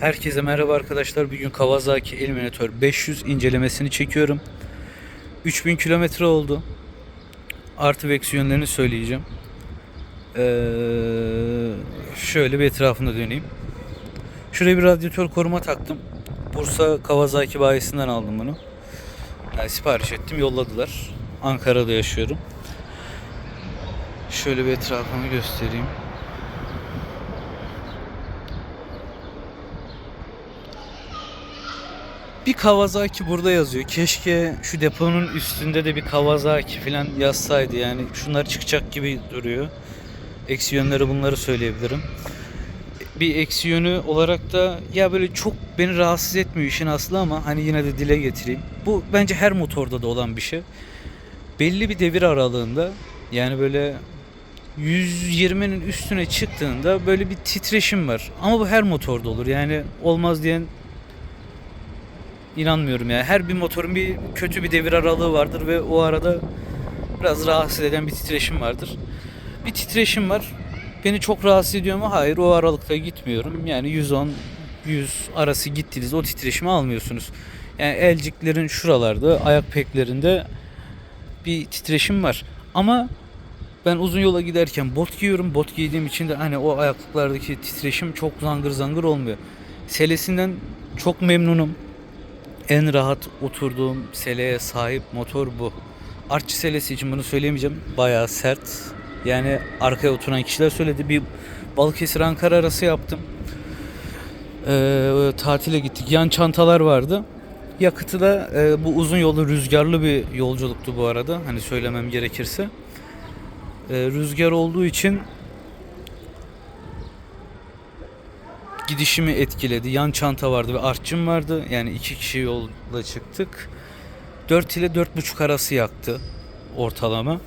Herkese merhaba arkadaşlar. Bugün Kawasaki Eliminator 500 incelemesini çekiyorum. 3000 kilometre oldu. Artı ve eksi yönlerini söyleyeceğim. Ee, şöyle bir etrafında döneyim. Şuraya bir radyatör koruma taktım. Bursa Kawasaki bayisinden aldım bunu. Yani sipariş ettim, yolladılar. Ankara'da yaşıyorum. Şöyle bir etrafını göstereyim. Bir Kawasaki burada yazıyor. Keşke şu deponun üstünde de bir Kawasaki falan yazsaydı. Yani şunlar çıkacak gibi duruyor. Eksi yönleri bunları söyleyebilirim. Bir eksi yönü olarak da ya böyle çok beni rahatsız etmiyor işin aslı ama hani yine de dile getireyim. Bu bence her motorda da olan bir şey. Belli bir devir aralığında yani böyle 120'nin üstüne çıktığında böyle bir titreşim var. Ama bu her motorda olur. Yani olmaz diyen inanmıyorum ya. Her bir motorun bir kötü bir devir aralığı vardır ve o arada biraz rahatsız eden bir titreşim vardır. Bir titreşim var. Beni çok rahatsız ediyor mu? Hayır. O aralıkta gitmiyorum. Yani 110 100 arası gittiniz o titreşimi almıyorsunuz. Yani elciklerin şuralarda, ayak peklerinde bir titreşim var. Ama ben uzun yola giderken bot giyiyorum. Bot giydiğim için de hani o ayaklıklardaki titreşim çok zangır zangır olmuyor. Selesinden çok memnunum. En rahat oturduğum seleye sahip motor bu. Artçı selesi için bunu söyleyemeyeceğim. Bayağı sert. Yani arkaya oturan kişiler söyledi. Bir Balıkesir Ankara arası yaptım. Ee, tatile gittik. Yan çantalar vardı. Yakıtı da e, bu uzun yolda rüzgarlı bir yolculuktu bu arada. Hani söylemem gerekirse. Ee, rüzgar olduğu için gidişimi etkiledi. Yan çanta vardı ve artçım vardı. Yani iki kişi yolla çıktık. 4 ile 4,5 arası yaktı ortalama.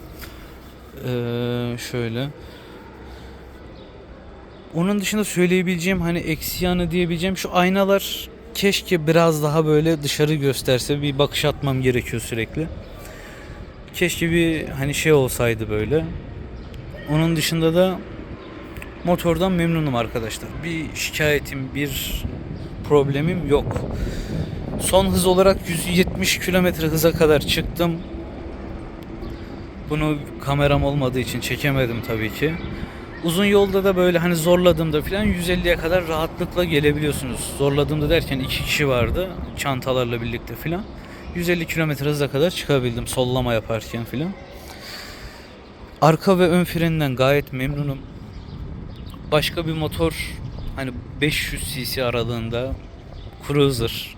Ee, şöyle. Onun dışında söyleyebileceğim hani eksi yanı diyebileceğim şu aynalar keşke biraz daha böyle dışarı gösterse bir bakış atmam gerekiyor sürekli. Keşke bir hani şey olsaydı böyle. Onun dışında da motordan memnunum arkadaşlar. Bir şikayetim, bir problemim yok. Son hız olarak 170 km hıza kadar çıktım. Bunu kameram olmadığı için çekemedim tabii ki. Uzun yolda da böyle hani zorladığımda falan 150'ye kadar rahatlıkla gelebiliyorsunuz. Zorladığımda derken iki kişi vardı çantalarla birlikte falan. 150 km hıza kadar çıkabildim sollama yaparken falan. Arka ve ön freninden gayet memnunum. Başka bir motor hani 500 cc aralığında cruiser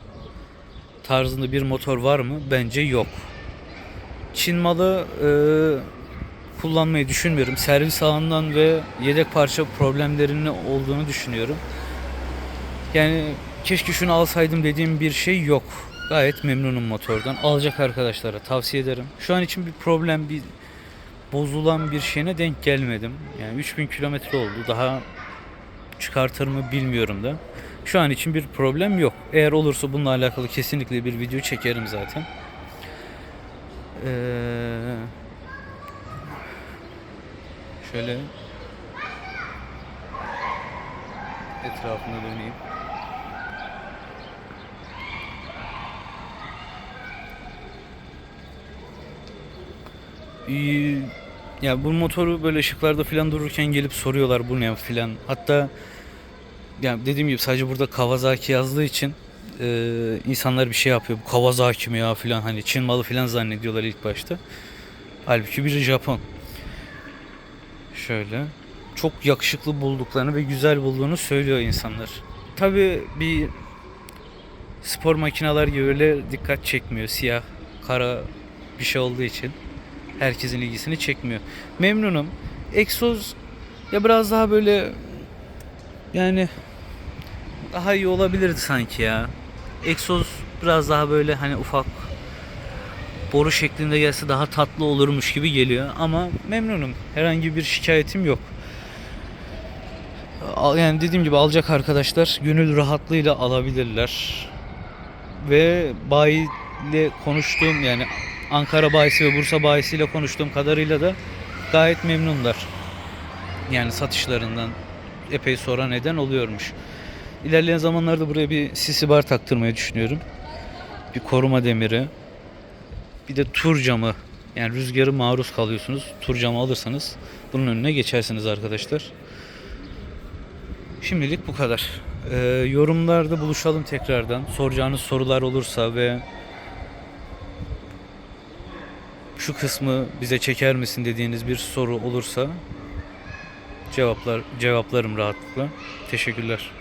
tarzında bir motor var mı? Bence yok. Çin malı e, kullanmayı düşünmüyorum. Servis alanından ve yedek parça problemlerinin olduğunu düşünüyorum. Yani keşke şunu alsaydım dediğim bir şey yok. Gayet memnunum motordan. Alacak arkadaşlara tavsiye ederim. Şu an için bir problem, bir bozulan bir şeyine denk gelmedim. Yani 3000 kilometre oldu. Daha çıkartır mı bilmiyorum da. Şu an için bir problem yok. Eğer olursa bununla alakalı kesinlikle bir video çekerim zaten. Ee, şöyle etrafına döneyim. İyi, ya bu motoru böyle ışıklarda falan dururken gelip soruyorlar bu ne filan. Hatta ya dediğim gibi sadece burada Kawasaki yazdığı için e, insanlar bir şey yapıyor. Bu Kawasaki mi ya filan hani Çin malı filan zannediyorlar ilk başta. Halbuki biri Japon. Şöyle çok yakışıklı bulduklarını ve güzel bulduğunu söylüyor insanlar. Tabi bir spor makineler gibi öyle dikkat çekmiyor. Siyah, kara bir şey olduğu için herkesin ilgisini çekmiyor. Memnunum. Egzoz ya biraz daha böyle yani daha iyi olabilirdi sanki ya. Egzoz biraz daha böyle hani ufak boru şeklinde gelse daha tatlı olurmuş gibi geliyor ama memnunum. Herhangi bir şikayetim yok. Yani dediğim gibi alacak arkadaşlar gönül rahatlığıyla alabilirler. Ve bayi ile konuştuğum yani Ankara bayisi ve Bursa bayisiyle konuştuğum kadarıyla da gayet memnunlar. Yani satışlarından epey sonra neden oluyormuş. İlerleyen zamanlarda buraya bir sisi bar taktırmayı düşünüyorum. Bir koruma demiri. Bir de tur camı. Yani rüzgarı maruz kalıyorsunuz. Tur camı alırsanız bunun önüne geçersiniz arkadaşlar. Şimdilik bu kadar. Ee, yorumlarda buluşalım tekrardan. Soracağınız sorular olursa ve şu kısmı bize çeker misin dediğiniz bir soru olursa cevaplar cevaplarım rahatlıkla. Teşekkürler.